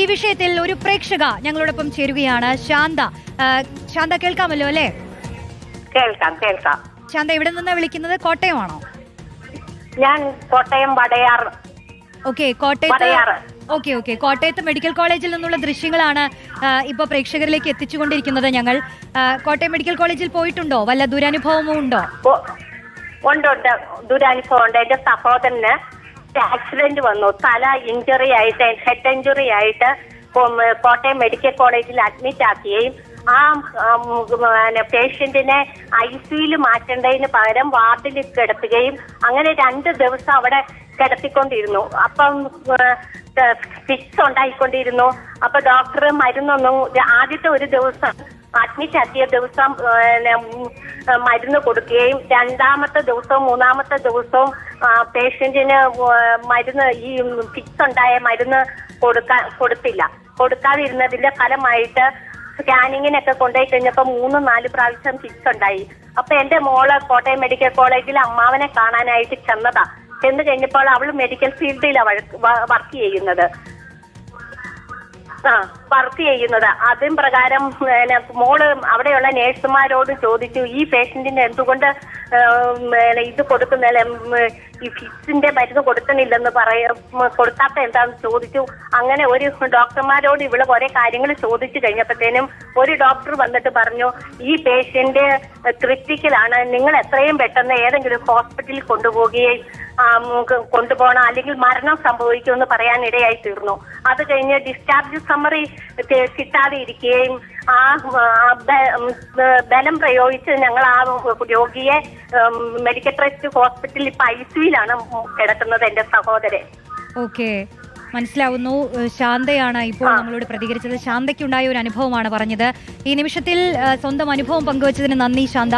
ഈ വിഷയത്തിൽ ഒരു പ്രേക്ഷക ഞങ്ങളോടൊപ്പം ചേരുകയാണ്. ശാന്ത ശാന്ത കേൾക്കാമല്ലോ അല്ലേ? കേൾക്കാം കേൾക്കാം. ശാന്ത ഇവിടെ നിന്ന് വിളിക്കുന്നത്? കോട്ടയമാണോ? ഞാൻ കോട്ടയം വടയാർ. ഓക്കെ കോട്ടയത്ത്. Okay okay. കോട്ടയത്ത് മെഡിക്കൽ കോളേജിൽ നിന്നുള്ള ദൃശ്യങ്ങളാണ് ഇപ്പോൾ ഇപ്പൊ പ്രേക്ഷകരിലേക്ക് എത്തിച്ചുകൊണ്ടിരിക്കുന്നത് ഞങ്ങൾ. കോട്ടയം മെഡിക്കൽ കോളേജിൽ പോയിട്ടുണ്ടോ? വല്ല ദുരനുഭവമോ ഉണ്ടോ? ഉണ്ടോ ഉണ്ട് ഉണ്ട്. ദുരനുഭവം ഉണ്ട്. എന്റെ സഹോദരന് ആക്സിഡന്റ് വന്നു. തല ഇഞ്ചുറി ആയിട്ട് ഹെഡ് ഇഞ്ചുറി ആയിട്ട് കോട്ടയം മെഡിക്കൽ കോളേജിൽ അഡ്മിറ്റ് ആക്കുകയും ആ പേഷ്യന്റിനെ ഐ സിയിൽ മാറ്റേണ്ടതിന് പകരം വാർഡിൽ കിടത്തുകയും അങ്ങനെ രണ്ട് ദിവസം അവിടെ കിടത്തിക്കൊണ്ടിരുന്നു. അപ്പം ഫിക്സ് ഉണ്ടായിക്കൊണ്ടിരുന്നു. അപ്പൊ ഡോക്ടർ മരുന്നൊന്നും ആദ്യത്തെ ഒരു ദിവസം അഡ്മിറ്റ് ആക്കിയ ദിവസം മരുന്ന് കൊടുക്കുകയും രണ്ടാമത്തെ ദിവസവും മൂന്നാമത്തെ ദിവസവും പേഷ്യന്റിന് മരുന്ന് ഈ ഫിക്സ് ഉണ്ടായ മരുന്ന് കൊടുക്കാൻ കൊടുത്തില്ല. കൊടുക്കാതിരുന്നതിന്റെ ഫലമായിട്ട് സ്കാനിങ്ങിനൊക്കെ കൊണ്ടുപോയി കഴിഞ്ഞപ്പോ മൂന്ന് നാല് പ്രാവശ്യം ഫിക്സ് ഉണ്ടായി അപ്പൊ എന്റെ മോൾ കോട്ടയം മെഡിക്കൽ കോളേജിൽ അമ്മാവനെ കാണാനായിട്ട് ചെന്നതാ. ചെന്ന് കഴിഞ്ഞപ്പോൾ അവൾ മെഡിക്കൽ ഫീൽഡിലാണ് വർക്ക് ചെയ്യുന്നത്. വർക്ക് ചെയ്യുന്നത്. അതും പ്രകാരം മോൾ അവിടെയുള്ള നേഴ്സുമാരോട് ചോദിച്ചു ഈ പേഷ്യന്റിന് എന്തുകൊണ്ട് ഇത് കൊടുക്കുന്നില്ല? ഈ ഫിക്സിന്റെ മരുന്ന് കൊടുക്കുന്നില്ലെന്ന് പറയ കൊടുക്കാത്ത എന്താന്ന് ചോദിച്ചു. അങ്ങനെ ഒരു ഡോക്ടർമാരോട് ഇവൾ കുറെ കാര്യങ്ങൾ ചോദിച്ചു കഴിഞ്ഞപ്പോഴത്തേനും ഒരു ഡോക്ടർ വന്നിട്ട് പറഞ്ഞു ഈ പേഷ്യന്റ് ക്രിറ്റിക്കലാണ്. നിങ്ങൾ എത്രയും പെട്ടെന്ന് ഏതെങ്കിലും ഹോസ്പിറ്റലിൽ കൊണ്ടുപോവുകയും ആ, ഉം, ക- കൊണ്ടുപോകണം. അല്ലെങ്കിൽ മരണം സംഭവിക്കുമെന്ന് പറയാൻ ഇടയായി തീർന്നു. അത് കഴിഞ്ഞ് ഡിസ്ചാർജ് സമ്മറി കിട്ടാതെ ഇരിക്കുകയും ആ ബലം പ്രയോഗിച്ച് ഞങ്ങൾ ആ രോഗിയെ മെഡിക്കൽ ട്രസ്റ്റ് ഹോസ്പിറ്റലിൽ ഇപ്പൊ ഐ സിയിലാണ് കിടക്കുന്നത് എന്റെ സഹോദരൻ. ഓക്കെ. മനസ്സിലാവുന്നു. ശാന്തയാണ് ഇപ്പോൾ നമ്മളോട് പ്രതികരിച്ചത്. ശാന്തയ്ക്കുണ്ടായ ഒരു അനുഭവമാണ് പറഞ്ഞത്. ഈ നിമിഷത്തിൽ സ്വന്തം അനുഭവം പങ്കുവച്ചതിന് നന്ദി ശാന്ത.